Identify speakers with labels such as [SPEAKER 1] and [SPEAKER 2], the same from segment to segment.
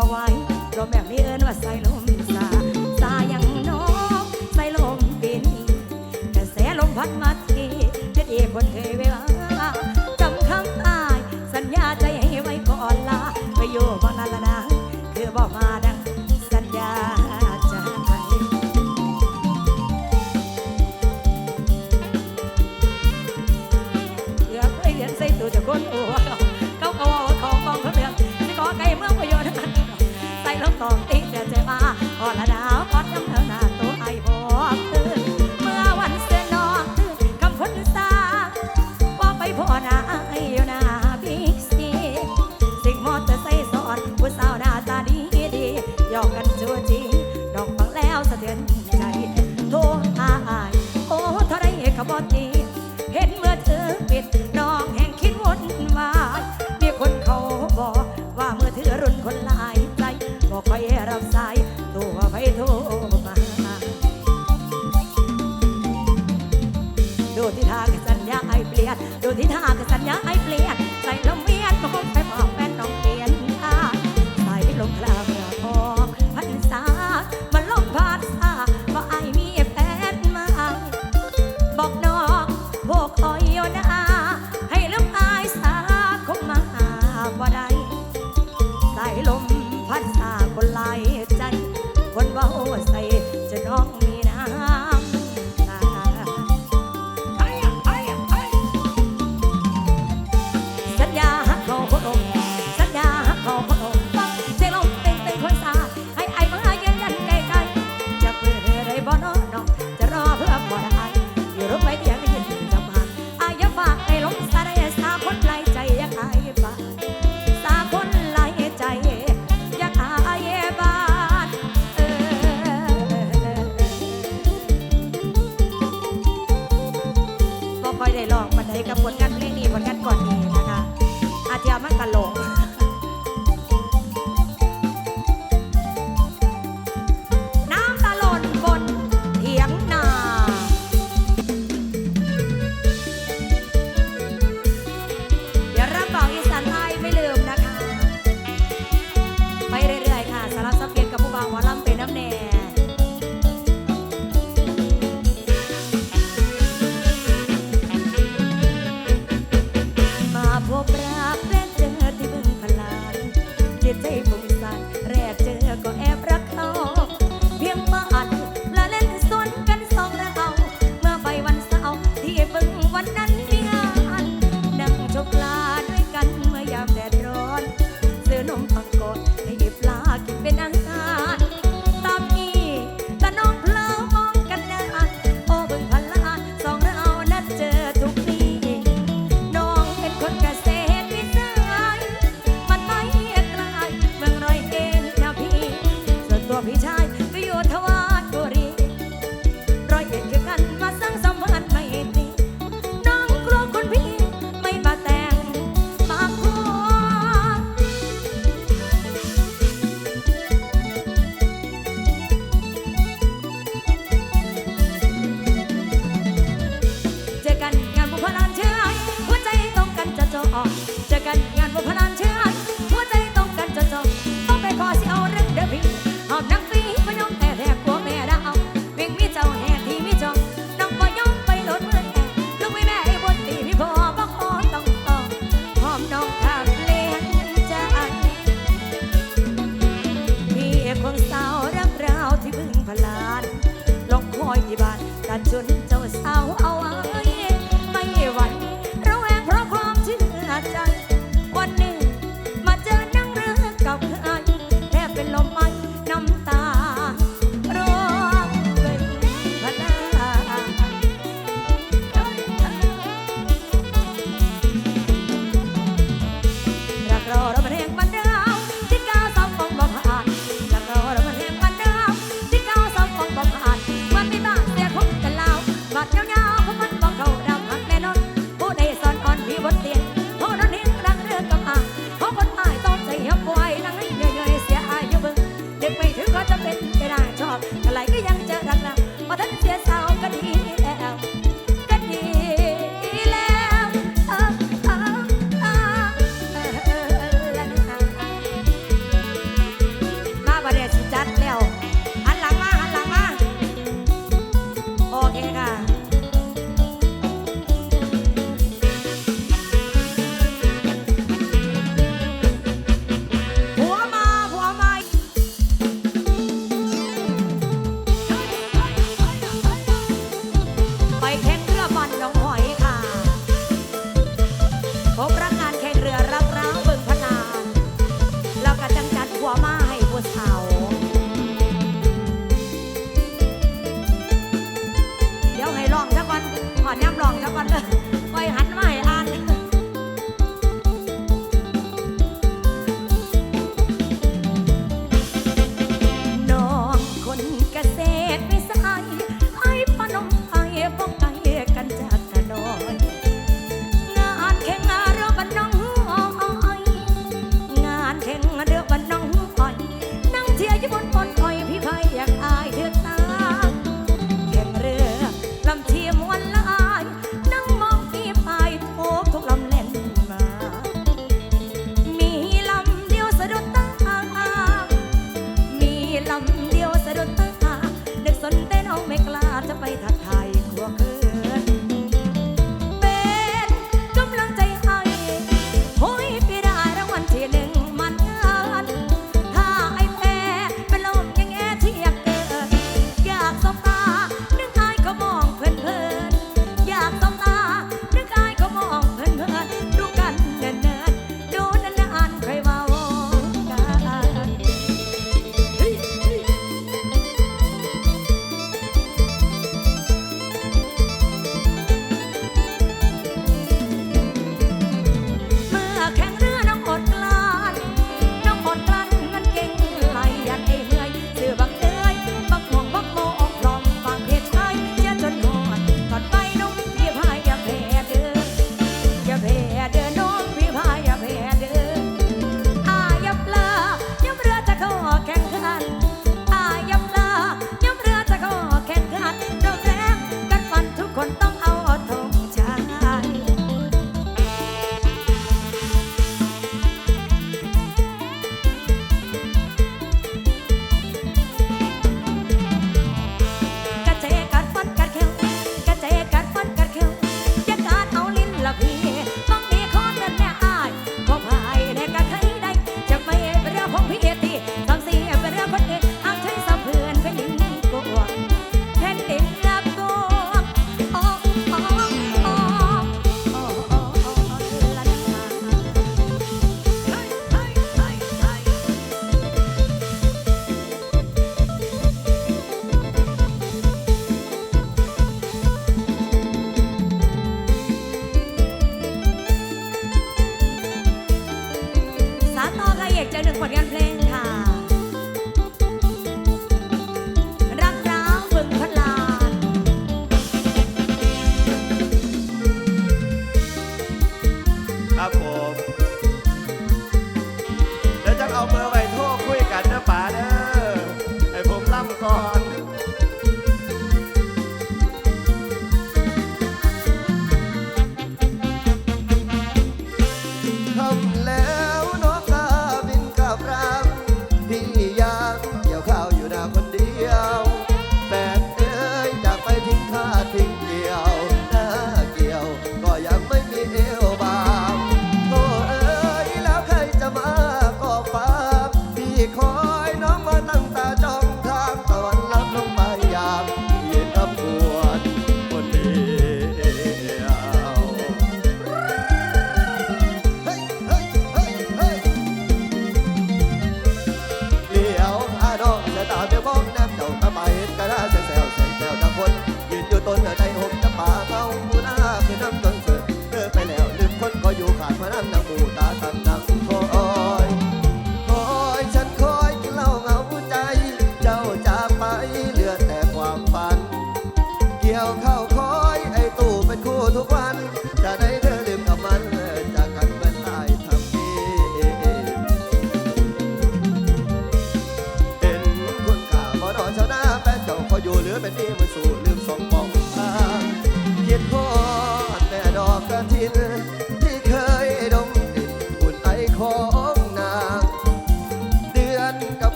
[SPEAKER 1] ฒ่า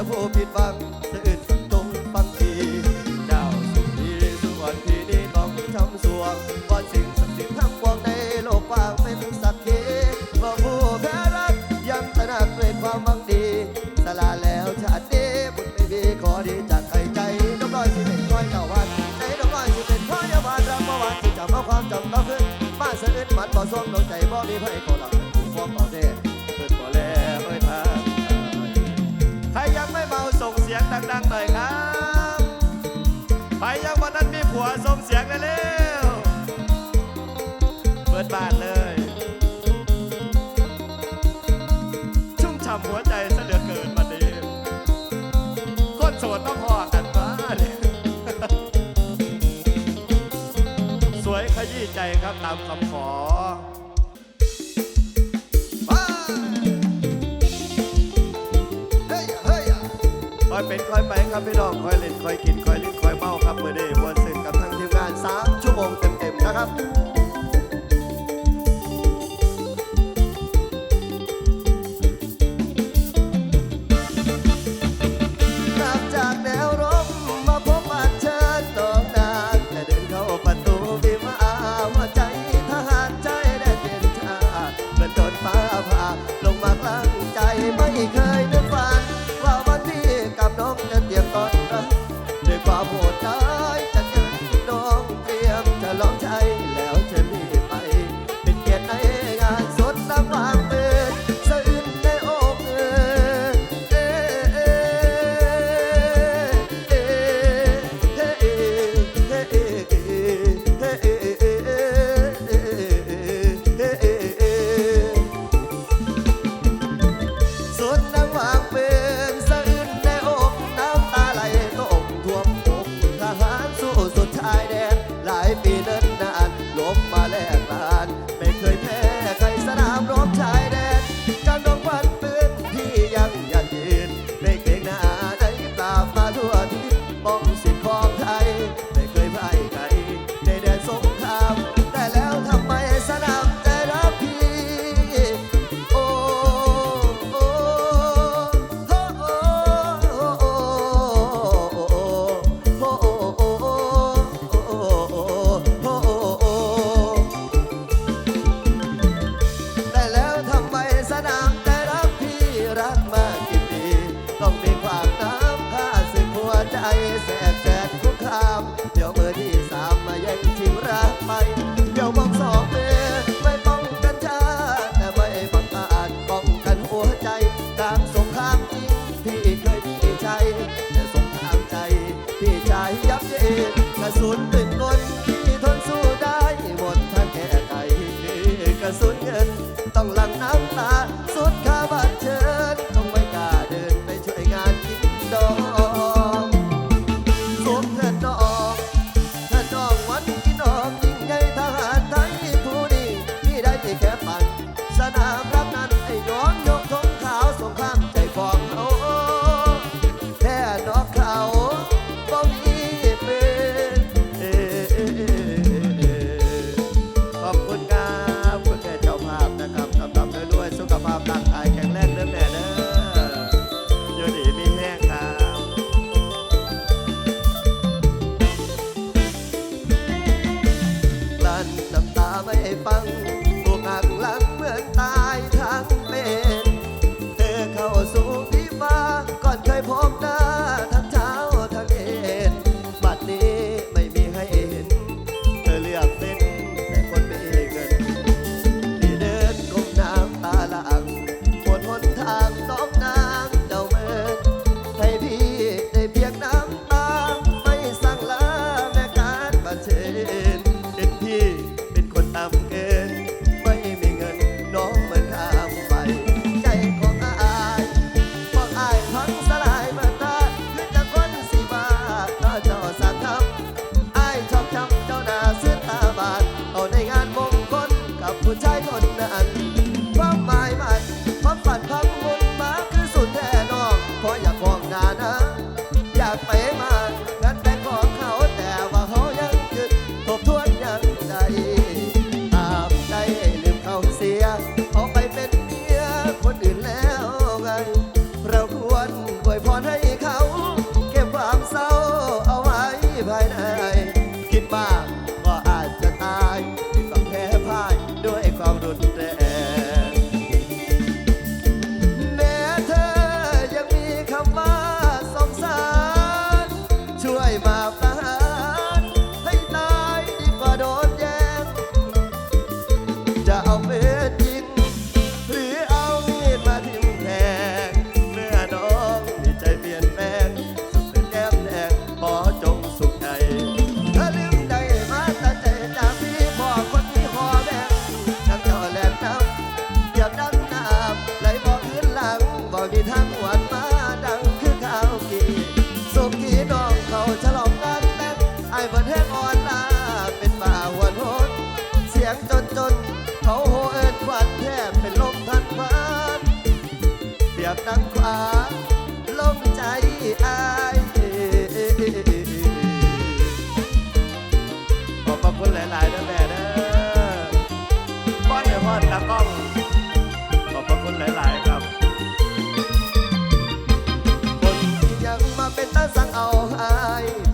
[SPEAKER 1] จผู้ผิดหวั
[SPEAKER 2] งจะอื่นตรงปังทีดาวสุดี
[SPEAKER 3] ส่
[SPEAKER 2] วน
[SPEAKER 3] ที่นี้
[SPEAKER 2] ต้องทำสวงว่าสิ่งศักดิ์สิทธิ์ทั้งปวงในโลกว่างเป็นสักขีว่าผู้แพ้รักยังตระหนักด้ความหวังดีสลาแล้วชาติบุญไม่มีขอดีจากใครใจน้องำลอยที่เป็นก้อยเก่าวันในน้องำลอยที่เป็นพ่อยาวานาเมื่อวานที่จำเอาความจำต้องขึ้นมาเสื่อมมันบ่สวงลดนใจบ่มีไผ่ สมเสียงเลยเร็วเปิดบ้านเลย ชุ่มฉ่ำหัวใจเสลือเกินมาดีคนโสดต้องพอกันบ้านสวยขยี้ใจครับตามคำขอคอยเป็นคอยไปครับพี่น้องคอยเล่นคอยกินคอยลิ้นคอยเมาครับเมื่อได้วัน 3 ชั่วโมงเต็มๆนะครับ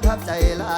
[SPEAKER 2] ประทับใจลา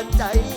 [SPEAKER 2] มันใจ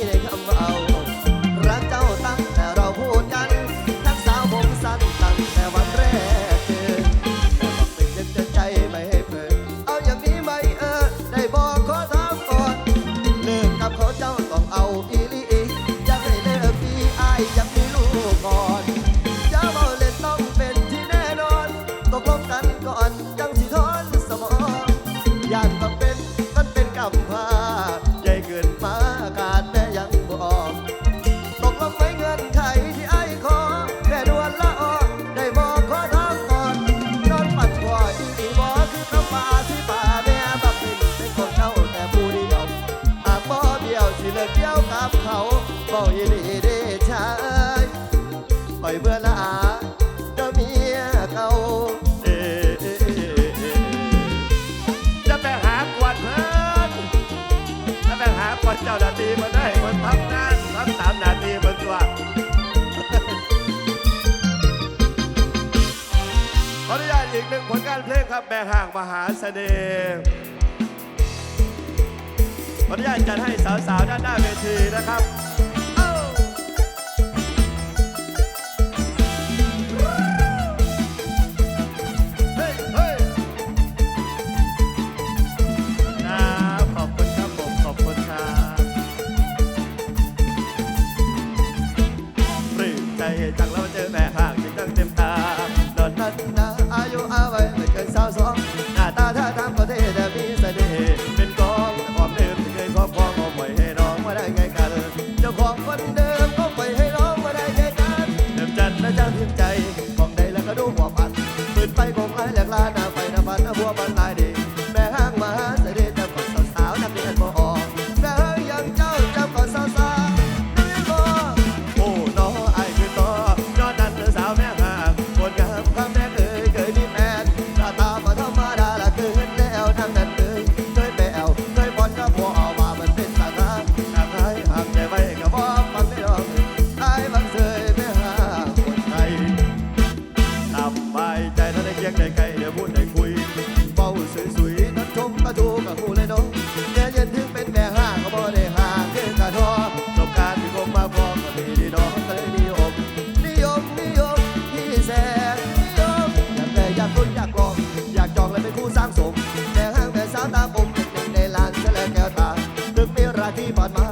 [SPEAKER 2] เจ้าหน้าที่มา
[SPEAKER 4] ได้มันทำงานทำตามหน้าที่มันตัวขออนุญาตอีกหนึ่งผลงานเพลงครับแบกห่า
[SPEAKER 2] งมหาเสน่ห์ขออนุญาตจัดให้สาวๆด้านหน้าเวทีนะครับ bad man.